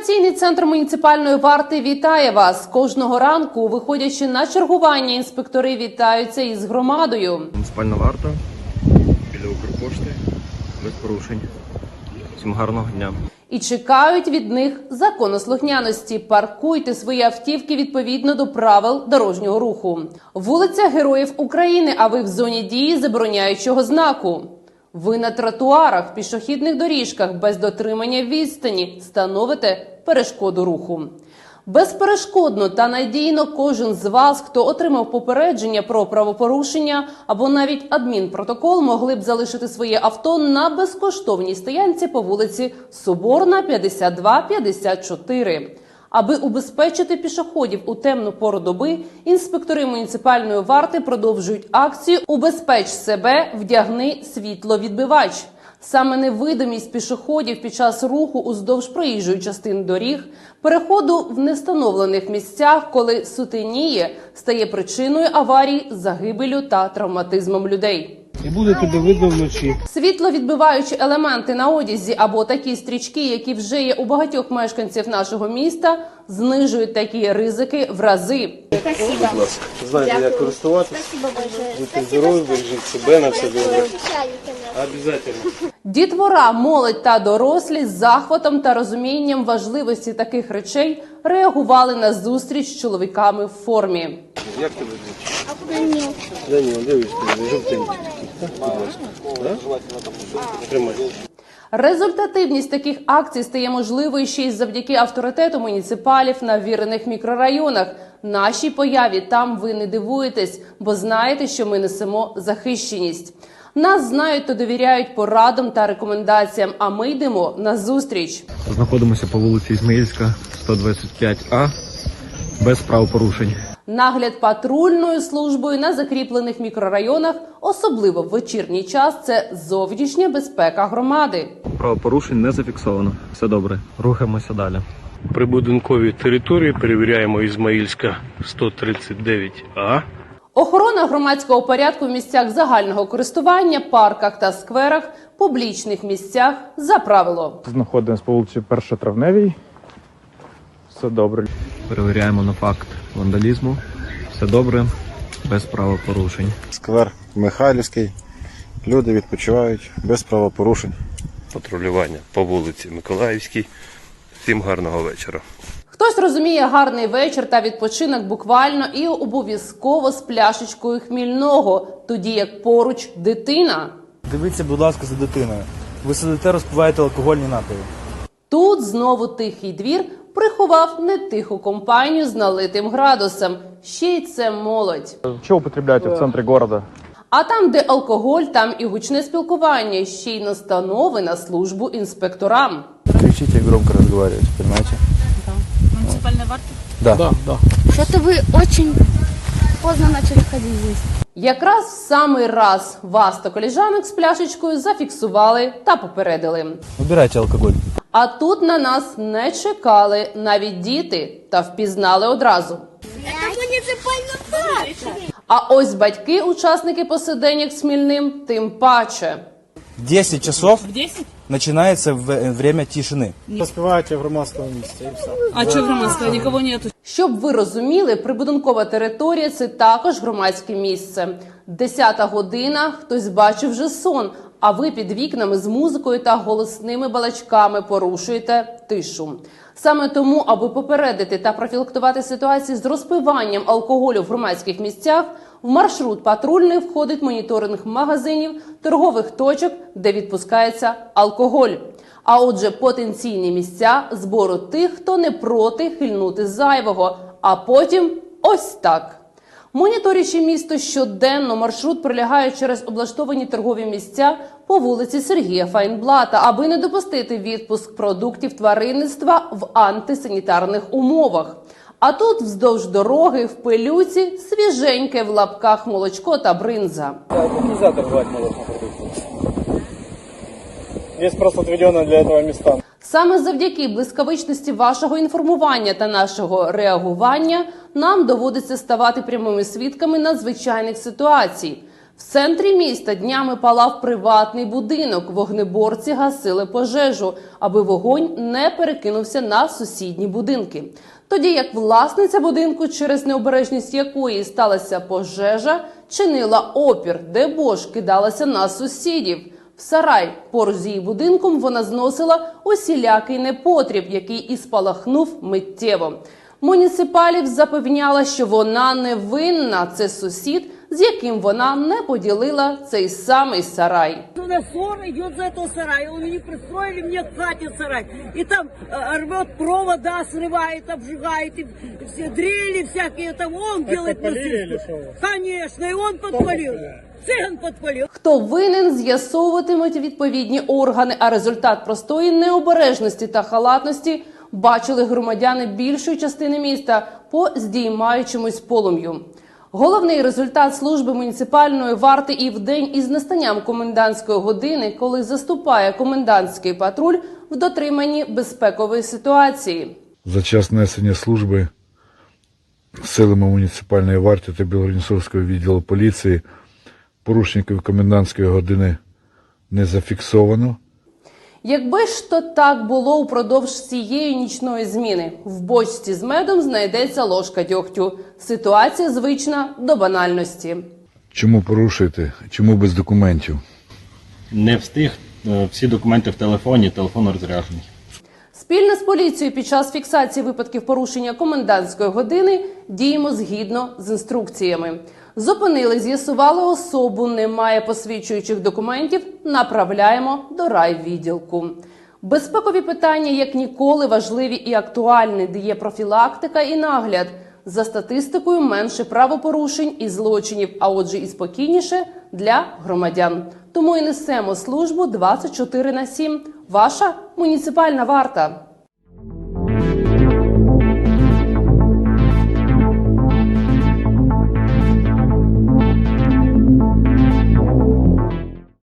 Інформаційний центр муніципальної варти вітає вас кожного ранку. Виходячи на чергування, інспектори вітаються із громадою. Муніципальна варта біля Укрпошти без порушень. Всім гарного дня. І чекають від них законослухняності. Паркуйте свої автівки відповідно до правил дорожнього руху. Вулиця Героїв України. А ви в зоні дії забороняючого знаку. Ви на тротуарах, пішохідних доріжках без дотримання відстані становите перешкоду руху. Безперешкодно та надійно кожен з вас, хто отримав попередження про правопорушення або навіть адмінпротокол, могли б залишити своє авто на безкоштовній стоянці по вулиці Соборна 52-54. Аби убезпечити пішоходів у темну пору доби, інспектори муніципальної варти продовжують акцію Убезпеч себе, вдягни світловідбивач. Саме невидимість пішоходів під час руху уздовж проїжджої частини доріг, переходу в невстановлених місцях, коли сутеніє, стає причиною аварій, загибелю та травматизмом людей. І буде тебе видно вночі. Світловідбиваючі елементи на одязі або такі стрічки, які вже є у багатьох мешканців нашого міста, знижують такі ризики в рази. Спасибо. Знаєте, як користуватися. Спасибо. Будьте здорові, бережіть себе на все добре. Обязательно. Дітвора, молодь та дорослі з захватом та розумінням важливості таких речей реагували на зустріч з чоловіками в формі. Як тебе звуть? Даніл, дивишся, жовтенький. Тримай. Результативність таких акцій стає можливою ще й завдяки авторитету муніципалів на вірених мікрорайонах. Нашій появі там ви не дивуєтесь, бо знаєте, що ми несемо захищеність. Нас знають та довіряють порадам та рекомендаціям. А ми йдемо на зустріч. Знаходимося по вулиці Ізмаїльська, 125А, без правопорушень. Нагляд патрульною службою на закріплених мікрорайонах, особливо в вечірній час, це зовнішня безпека громади. Правопорушень не зафіксовано. Все добре. Рухаємося далі. Прибудинкові території перевіряємо Ізмаїльська 139А. Охорона громадського порядку в місцях загального користування, парках та скверах, публічних місцях за правило. Знаходимось по вулиці Першотравневій. Все добре. Перевіряємо на факт вандалізму. Все добре, без правопорушень. сквер Михайлівський. Люди відпочивають без правопорушень. Патрулювання по вулиці Миколаївській. Всім гарного вечора. Хтось розуміє гарний вечір та відпочинок буквально і обов'язково з пляшечкою хмільного, тоді як поруч дитина. Дивіться, будь ласка, за дитиною. Ви сидите, розпиваєте алкогольні напої. Тут знову тихий двір приховав нетиху компанію з налитим градусом. Ще й це молодь. Що употребляєте в центрі города? А там, де алкоголь, там і гучне спілкування, ще й настанови на службу інспекторам. Кричите и громко разговариваете, понимаете? Муниципальная? Да. да. да. Что-то вы очень поздно начали ходить здесь. Якраз в самий раз вас та коліжанок з пляшечкою зафіксували та попередили. Убирайте алкоголь. А тут на нас не чекали навіть діти та впізнали одразу. Это муниципальная варта. А ось батьки, учасники посиденьок з Хмільним, тим паче. 10 часов В 10? Начинается в- время тишины. Поспіваєте в громадському місці і все. А что громадское? Никого нету. Щоб ви розуміли, прибудинкова територія це також громадське місце. Десята година, хтось бачив вже сон, а ви під вікнами з музикою та голосними балачками порушуєте тишу. Саме тому, аби попередити та профілактувати ситуації з розпиванням алкоголю в громадських місцях, в маршрут патрульний входить моніторинг магазинів, торгових точок, де відпускається алкоголь. А отже, потенційні місця збору тих, хто не проти хильнути зайвого, а потім ось так. Моніторячи місто щоденно, маршрут пролягає через облаштовані торгові місця по вулиці Сергія Файнблата, аби не допустити відпуск продуктів тваринництва в антисанітарних умовах. А тут вздовж дороги в пилюці свіженьке в лапках молочко та бринза. Нельзя торговать молочной продукцией. Есть просто отведенные для этого места. Саме завдяки блискавичності вашого інформування та нашого реагування нам доводиться ставати прямими свідками надзвичайних ситуацій. В центрі міста днями палав приватний будинок. Вогнеборці гасили пожежу, аби вогонь не перекинувся на сусідні будинки. Тоді як власниця будинку, через необережність якої сталася пожежа, чинила опір, де бож кидалася на сусідів. В сарай поруч з її будинком вона зносила усілякий непотріб, який і спалахнув миттєво. Муніципалів запевняла, що вона не винна. Це сусід, з яким вона не поділила цей самий сарай. У нас ссора идет за этого сарая. Он не пристроили мне к хате сарай. И там э, рвет провода, срывает, обжигает. И все дрели всякие. Там он делает насыпку. Конечно, и он подпалил. Цыган подпалил. Хто винен, з'ясовуватимуть відповідні органи. А результат простої необережності та халатності бачили громадяни більшої частини міста по здіймаючомусь полум'ю. Головний результат служби муніципальної варти і в день із настанням комендантської години, коли заступає комендантський патруль в дотриманні безпекової ситуації. За час несення служби силами муніципальної варти та Білорінцовського відділу поліції порушників комендантської години не зафіксовано. Якби ж то так було упродовж цієї нічної зміни, в бочці з медом знайдеться ложка дьогтю. Ситуація звична до банальності. Чому порушуєте? Чому без документів? Не встиг е, всі документи в телефоні, телефон розряджений. Спільно з поліцією під час фіксації випадків порушення комендантської години діємо згідно з інструкціями. Зупинили, з'ясували особу, немає посвідчуючих документів. Направляємо до райвідділку. Безпекові питання як ніколи важливі і актуальні, де є профілактика і нагляд. За статистикою менше правопорушень і злочинів, а отже, і спокійніше для громадян. Тому і несемо службу 24 на 7. Ваша муніципальна варта.